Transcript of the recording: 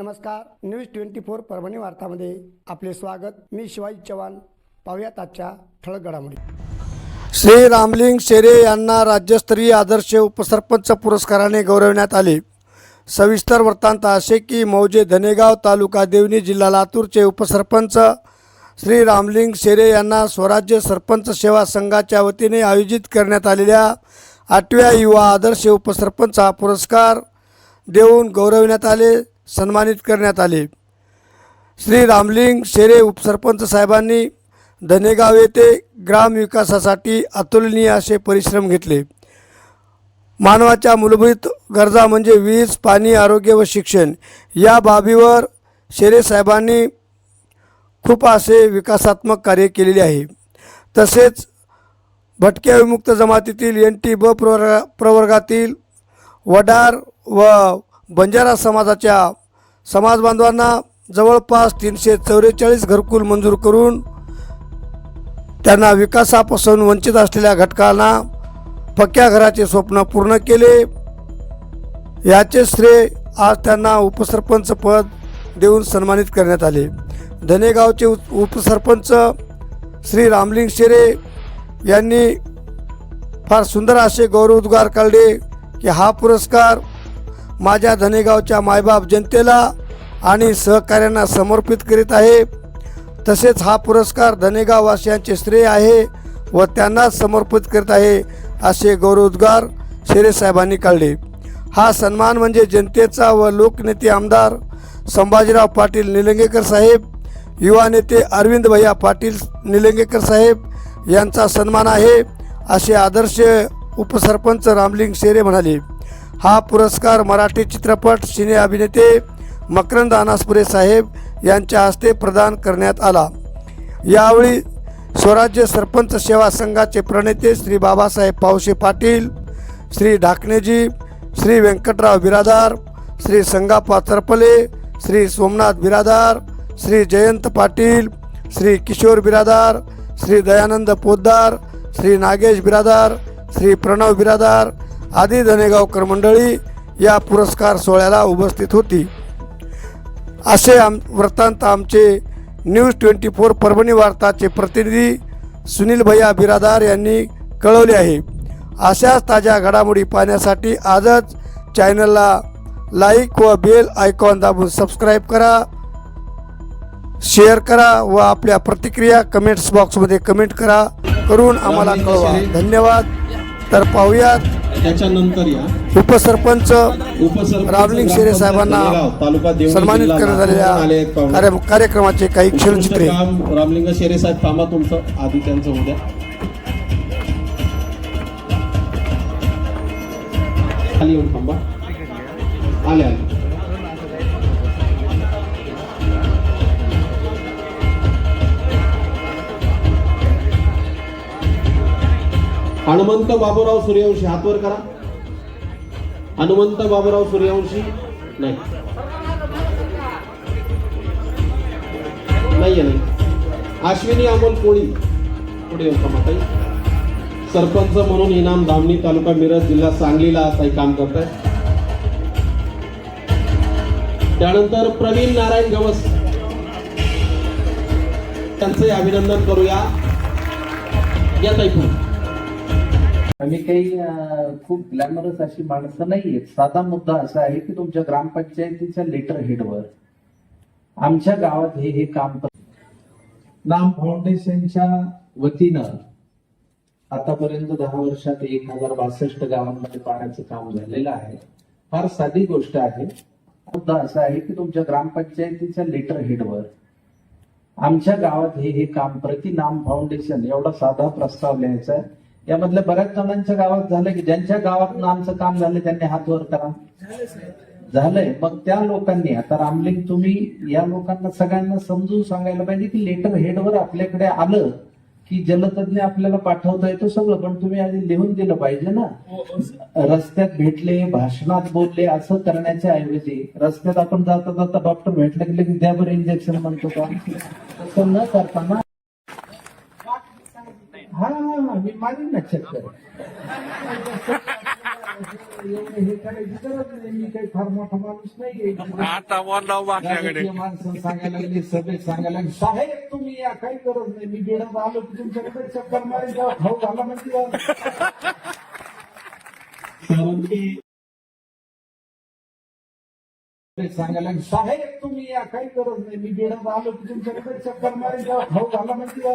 नमस्कार. News twenty four Parbhani वार्तामध्ये आपले स्वागत. मी शिवाजी चव्हाण. पाहुयात आजच्या ठळक घडामोडी. श्री रामलिंग शेरे यांना राज्यस्तरीय आदर्श उपसरपंच पुरस्काराने गौरवण्यात आले. सविस्तर वृत्तांत असे की मौजे धनेगाव तालुका देवणी जिल्हा लातूरचे उपसरपंच श्री रामलिंग शेरे यांना स्वराज्य सरपंच सेवा संघाच्या वतीने आयोजित करण्यात आलेल्या आठव्या युवा आदर्श उपसरपंच हा पुरस्कार देऊन गौरवण्यात आले. सन्मानित करण्यात आले. श्री रामलिंग शेरे उपसरपंच साहेबांनी धनेगाव येथे ग्रामविकासासाठी अतुलनीय असे परिश्रम घेतले. मानवाच्या मूलभूत गरजा म्हणजे वीज पाणी आरोग्य व शिक्षण या बाबीवर शेरे साहेबांनी खूप असे विकासात्मक कार्य केलेले आहे. तसेच भटक्या विमुक्त जमातीतील एन टी ब प्रवर्गा प्रवर्गातील वडार व बंजारा समाजाच्या समाज बांधवांना जवळपास तीनशे चौवेचाळीस घरकुल मंजूर करून त्यांना विकासापासून वंचित असलेल्या घटकांना पक्क्या घराचे स्वप्न पूर्ण केले. याचे श्रेय आज त्यांना उपसरपंच पद देऊन सन्मानित करण्यात आले. धनेगावचे उपसरपंच श्री रामलिंग शेरे यांनी फार सुंदर असे गौरवोद्गार काढले की हा पुरस्कार माझ्या धनेगावच्या मायबाप जनतेला आणि सहकाऱ्यांना समर्पित करीत आहे. तसेच हा पुरस्कार धनेगाववासियांचे श्रेय आहे व त्यांनाच समर्पित करीत आहे असे गौरवोद्गार शेरे साहेबांनी काढले. हा सन्मान म्हणजे जनतेचा व लोकनेते आमदार संभाजीराव पाटील निलंगेकर साहेब युवा नेते अरविंद भैया पाटील निलंगेकर साहेब यांचा सन्मान आहे असे आदर्श उपसरपंच रामलिंग शेरे म्हणाले. हा पुरस्कार मराठी चित्रपट सिने अभिनेते मकरंद अनासपुरे साहेब यांच्या हस्ते प्रदान करण्यात आला. यावेळी स्वराज्य सरपंच सेवा संघाचे प्रणेते श्री बाबासाहेब पावशे पाटील श्री ढाकणेजी श्री व्यंकटराव बिरादार श्री संगाप्पा तरपले श्री सोमनाथ बिरादार श्री जयंत पाटील श्री किशोर बिरादार श्री दयानंद पोद्दार श्री नागेश बिरादार श्री प्रणव बिरादार आदी धनेगावकर मंडळी या पुरस्कार सोहळ्याला उपस्थित होती. असे आम वृत्तांत आमचे न्यूज ट्वेंटी फोर परभणी वार्ताचे प्रतिनिधी सुनील भैया बिरादार यांनी कळवले आहे. अशाच ताज्या घडामोडी पाहण्यासाठी आजच चॅनलला लाईक व बेल आयकॉन दाबून सबस्क्राईब करा शेअर करा व आपल्या प्रतिक्रिया कमेंट्स बॉक्समध्ये कमेंट करा. करून आम्हाला कळवा. धन्यवाद. तर पाहूयात. त्याच्यानंतर या उपसरपंच रामलिंग शेरे साहेबांना सन्मानित करण्यात आलेल्या कार्यक्रमाचे काही क्षणचित्रे. काम रामलिंग शेरे साहेब थांबा तुमचं. आधी त्यांचं उद्या खाली येऊन थांबा. आले आले. हनुमंत बाबूराव सूर्यवंशी हातवर करा. हनुमंत बाबूराव सूर्यवंशी नाही. नाहीये नाही. अश्विनी अमोल कोळी. पुढे येऊ का माताई? सरपंच म्हणून इनाम धामणी तालुका मिरज जिल्हा सांगलीला ताई काम करत त्यानंतर प्रवीण नारायण गवस. त्यांचे अभिनंदन करूया. या ताई आम्ही काही खूप ग्लॅमरस अशी माणसं नाहीयेत. साधा मुद्दा असा आहे की तुमच्या ग्रामपंचायतीच्या लेटर हेडवर आमच्या गावात हे हे काम नाम फाउंडेशनच्या वतीनं आतापर्यंत दहा वर्षात एक हजार बासष्ट गावांमध्ये पाण्याचं काम झालेलं आहे. फार साधी गोष्ट आहे. मुद्दा असा आहे की तुमच्या ग्रामपंचायतीच्या लेटर हेडवर आमच्या गावात हे हे काम प्रति नाम फाउंडेशन एवढा साधा प्रस्ताव लिहायचा आहे. यामधल्या बऱ्याच जणांच्या गावात झालं की ज्यांच्या गावात नामचं काम झालं त्यांनी हात वर करा. झालंय. मग त्या लोकांनी आता रामलिंग तुम्ही या लोकांना सगळ्यांना समजून सांगायला पाहिजे की लेटर हेडवर आपल्याकडे आलं की जलतज्ञ आपल्याला पाठवता येतो सगळं पण तुम्ही आधी लिहून दिलं पाहिजे ना. रस्त्यात भेटले भाषणात बोलले असं करण्याच्या ऐवजी रस्त्यात आपण जाता जाता डॉक्टर भेटला की द्या बरं इंजेक्शन म्हणतो का? तसं न करताना मी मारीन ना चक्कर एवढं हे करायची गरज नाही मी काही फार मोठा माणूस नाही आता माणसं सांगायला लागली सभेत सांगायला लागली साहेब तुम्ही या काही गरज नाही मी बेडत आलो की तुमच्याकडे चक्कर मारेल तेव्हा भाऊ झाला म्हणजे सांगायला लागली साहेब तुम्ही या काही गरज नाही मी बेडत आलो की तुमच्याकडे चक्कर मारेल झाला म्हणजे